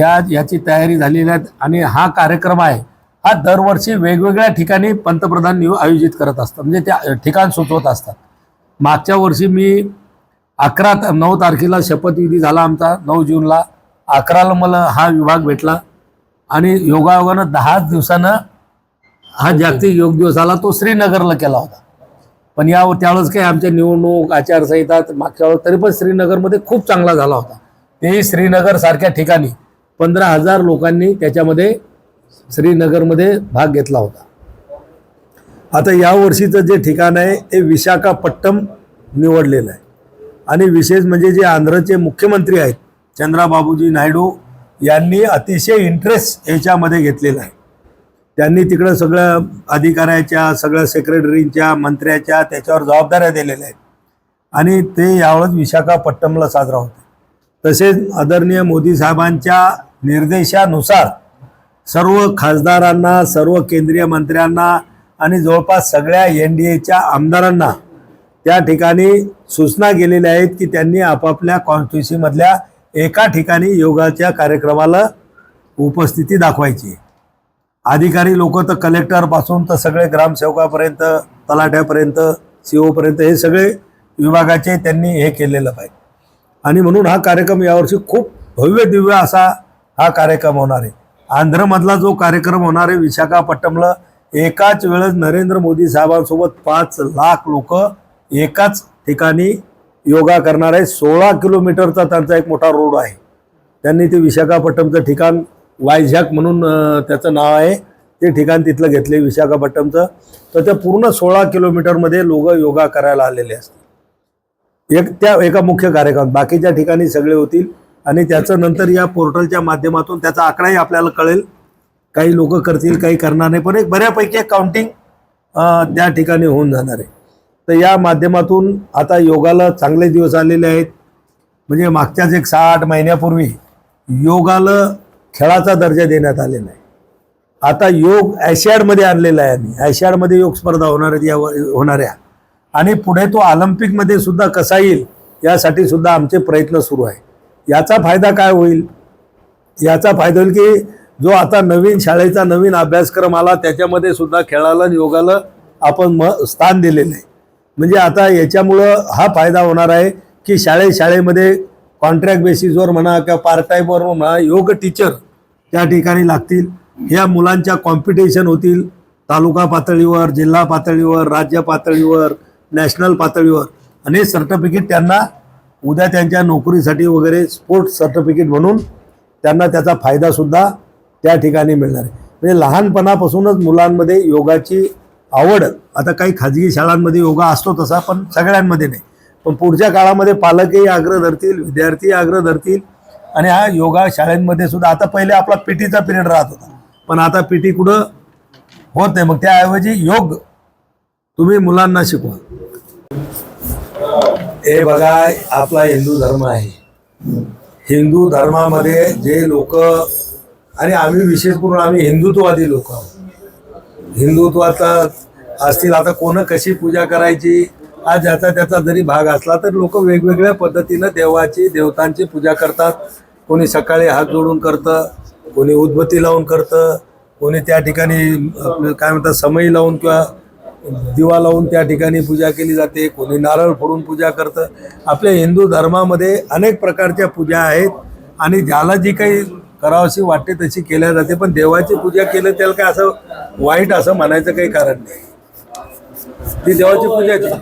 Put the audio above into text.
या याची तयारी झालेली आहे आणि हा कार्यक्रम आहे. हा दरवर्षी वेगवेगळ्या ठिकाणी पंतप्रधान निव- आयोजित करत असतात. म्हणजे त्या ठिकाण सुचवत असतात. मागच्या वर्षी मी अकरा नऊ तारखेला शपथविधी झाला आमचा नऊ जूनला. अकराला मला हा विभाग भेटला. आणि योगायोगानं दहाच दिवसानं हा जागतिक योग दिवस आला तो श्रीनगरला केला होता. पण या त्यावेळेस काही आमच्या निवडणूक आचारसंहिता मागच्या वेळेस तरी पण श्रीनगरमध्ये खूप चांगला झाला होता. ते श्रीनगर सारख्या ठिकाणी पंधरा हजार लोकांनी त्याच्यामध्ये श्रीनगरमध्ये भाग घेतला होता. आता या वर्षीचं जे ठिकाण आहे ते विशाखापट्टम निवडलेलं आहे. आणि विशेष म्हणजे जे आंध्रचे मुख्यमंत्री आहेत चंद्राबाबूजी नायडू यांनी अतिशय इंटरेस्ट याच्यामध्ये घेतलेला आहे. त्यांनी तिकडं सगळ्या अधिकाऱ्याच्या सगळ्या सेक्रेटरींच्या मंत्र्याच्या त्याच्यावर जबाबदाऱ्या दिलेल्या आहेत आणि ते यावेळेस विशाखापट्टणमला साजरा होते तसेच आदरणीय मोदी साहेबांच्या निर्देशानुसार सर्व खासदारांना सर्व केंद्रीय मंत्र्यांना आणि जवळपास सगळ्या एन डी एच्या आमदारांना त्या ठिकाणी सूचना केलेल्या आहेत की त्यांनी आपापल्या कॉन्स्टिट्युन्सीमधल्या एका ठिकाणी योगाच्या कार्यक्रमाला उपस्थिती दाखवायची आहे. अधिकारी लोक तर कलेक्टरपासून तर सगळे ग्रामसेवकापर्यंत तलाठ्यापर्यंत सी ओपर्यंत हे सगळे विभागाचे त्यांनी हे केलेलं पाहिजे. आणि म्हणून हा कार्यक्रम यावर्षी खूप भव्य दिव्य असा हा कार्यक्रम होणार आहे. आंध्रमधला जो कार्यक्रम होणार आहे विशाखापट्टणमला एकाच वेळेस नरेंद्र मोदी साहेबांसोबत पाच लाख लोक एकाच ठिकाणी योगा करणार आहे. सोळा किलोमीटरचा त्यांचा एक मोठा रोड आहे. त्यांनी ते विशाखापट्टणचं ठिकाण वायझॅक म्हणून त्याचं नाव आहे. ते ठिकाण तिथलं घेतले विशाखापट्टणचं तर ते पूर्ण सोळा किलोमीटरमध्ये लोक योगा करायला आलेले असतात एक त्या एका मुख्य कार्यक्रमात बाकीच्या ठिकाणी सगळे होतील. आणि त्याचं नंतर या पोर्टलच्या माध्यमातून त्याचा आकडाही आपल्याला कळेल. काही लोक करतील काही करणार नाही. पण एक बऱ्यापैकी एक काउंटिंग त्या ठिकाणी होऊन जाणार आहे. तर या माध्यमातून आता योगाला चांगले दिवस आलेले आहेत. म्हणजे मागच्याच एक सहा आठ महिन्यापूर्वी योगाला खेळाचा दर्जा देण्यात आलेला आहे आता योग ॲशियाडमध्ये आणलेला आहे आम्ही. ॲशियाडमध्ये योग स्पर्धा होणार या होणाऱ्या. आणि पुढे तो ऑलिम्पिकमध्ये सुद्धा कसा येईल यासाठी सुद्धा आमचे प्रयत्न सुरू आहे. याचा फायदा काय होईल? याचा फायदा होईल की जो आता नवीन शाळेचा नवीन अभ्यासक्रम आला त्याच्यामध्ये सुद्धा खेळाला योगाला आपण म स्थान दिलेलं आहे. म्हणजे आता याच्यामुळं हा फायदा होणार आहे की शाळे शाळेमध्ये कॉन्ट्रॅक्ट बेसिसवर म्हणा किंवा पार्ट टाईमवर म्हणा योग टीचर त्या ठिकाणी लागतील. ह्या मुलांच्या कॉम्पिटिशन होतील. तालुका पातळीवर जिल्हा पातळीवर राज्य पातळीवर नॅशनल पातळीवर. आणि हे सर्टिफिकेट त्यांना उद्या त्यांच्या नोकरीसाठी वगैरे स्पोर्ट्स सर्टिफिकेट म्हणून त्यांना त्याचा फायदासुद्धा त्या ठिकाणी मिळणार आहे. म्हणजे लहानपणापासूनच मुलांमध्ये योगाची आवड आता काही खाजगी शाळांमध्ये योगा असतो तसा पण सगळ्यांमध्ये नाही. पण पुढच्या काळामध्ये पालकही आग्रह धरतील विद्यार्थी आग्रह धरतील. आणि हा योगा शाळेंमध्ये सुद्धा आता पहिले आपला पीटीचा पिरियड राहत होता. पण आता पीटी कुठं होत नाही. मग त्याऐवजी योग तुम्ही मुलांना शिकवा. हे बघा आपला हिंदू धर्म आहे. हिंदू धर्मामध्ये जे लोक आणि आम्ही विशेष करून आम्ही हिंदुत्ववादी लोक आहोत. हिंदुत्वाचा असतील आता कोण कशी पूजा करायची हा ज्याचा त्याचा जरी भाग असला तर लोक वेगवेगळ्या पद्धतीनं देवाची देवतांची पूजा करतात. कोणी सकाळी हात जोडून करतं कोणी उदबत्ती लावून करतं कोणी त्या ठिकाणी आपलं काय म्हणतात समई लावून किंवा दिवा लावून त्या ठिकाणी पूजा केली जाते कोणी नारळ फोडून पूजा करतं. आपल्या हिंदू धर्मामध्ये अनेक प्रकारच्या पूजा आहेत आणि ज्याला जी काही करावशी वाटते तशी केल्या जाते पण देवाची पूजा केलं त्याला काय असं वाईट असं म्हणायचं काही कारण नाही. ती देवाची पूजा आहे.